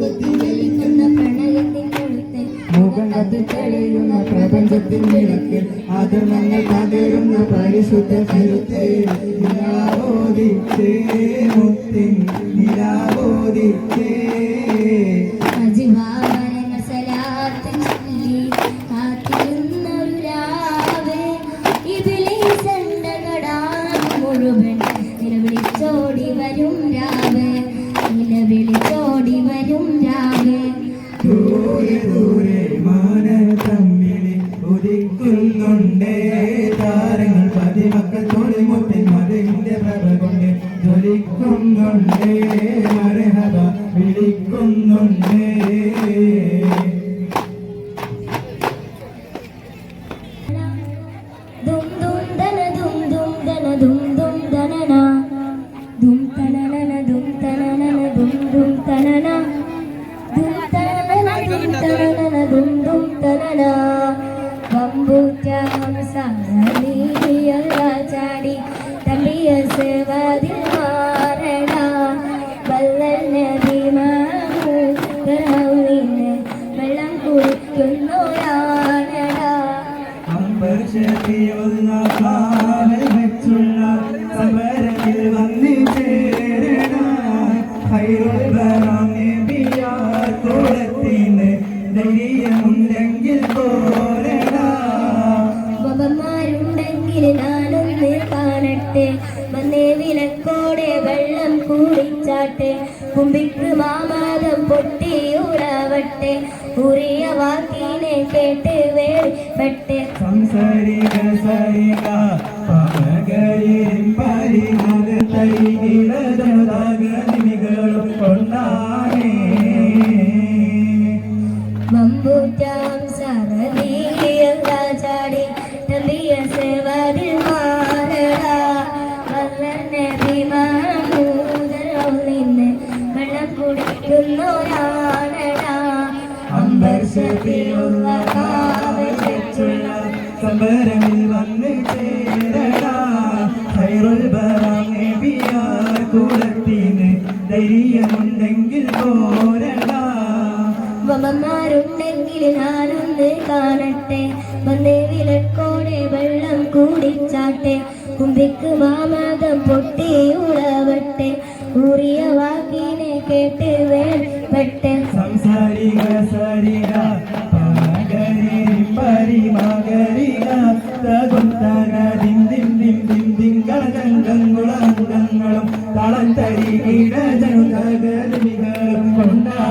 കുത്തിവലിക്കുന്ന പ്രണയത്തിൻ മുഖം കത്തി തെളിയുന്ന പ്രപഞ്ചത്തിൽ വിളക്ക് ആധർമ്മങ്ങൾ പകരുന്ന പരിശുദ്ധ കരുത്തേ. നിലാവോദിച്ചേ മുത്തിൻ നിലാവോദിച്ചേ. മുഴുവൻ നിലവിളിച്ചോടി വരും രാവ്. നിലവിളിച്ചോടി വരും ദൂരെ ദൂരെ മാന തമ്മിൽ ഉദിക്കുന്നുണ്ടേ താരങ്ങൾ പതിമക്കൾ തൊളിമുട്ടിൻ മതിന്റെ പ്രഭ കൊണ്ട് ജ്വലിക്കുന്നുണ്ടേ. മരഹബ വിളിക്കുന്നുണ്ടേ. തനന വമ്പൂറ്റ ഹംസീയല്ല ചാടി തമ്പിയ സേവാതിൽ മാറട. വല്ലൽ നബി മാമൂദറൗനിന് വെള്ളം വെച്ചുള്ള സമരത്തിൽ വന്നു ചേരണ ഹൈറുൽ ബറാം നബിയാർ കുലത്തിന് ധൈര്യമുണ്ടെങ്കിൽ വന്നേ വിലക്കോടെ വെള്ളം കൂടിച്ചാട്ടെ കുമ്പിക്ക് മാമാദം പൊട്ടി ഉറവട്ടെ ഉറിയ വാക്കിനെ കേട്ട് വേളിപ്പെട്ടെ സംസരിക സരിക പമകരിൻ പരിമക തൈകിടതമതാഗനിമികളും കൊണ്ടാണേ കാവൽ വെച്ചുള്ള സമരമിൽ വന്ന് ചേരണ കുലത്തിന് ധൈര്യമുണ്ടെങ്കിൽ പോരണ വമന്മാരുണ്ടെങ്കിൽ ഞാനൊന്ന് കാണട്ടെ. വന്നേ വെള്ളം കൂടിച്ചാട്ടെ. കുമ്പിക്ക് മാമാദം പൊട്ടി ഉളവട്ടെ ഊറിയ വാക്കിനെ കേട്ട് വേൾപ്പെട്ട് സംസാരിക സരിക പമകരി പരിമകരിക തകും തക ദിം ദിം ദിം ദിം കളകങ്ങളും തളം തരി ഇടജനു തകരുകളും കൊണ്ടാ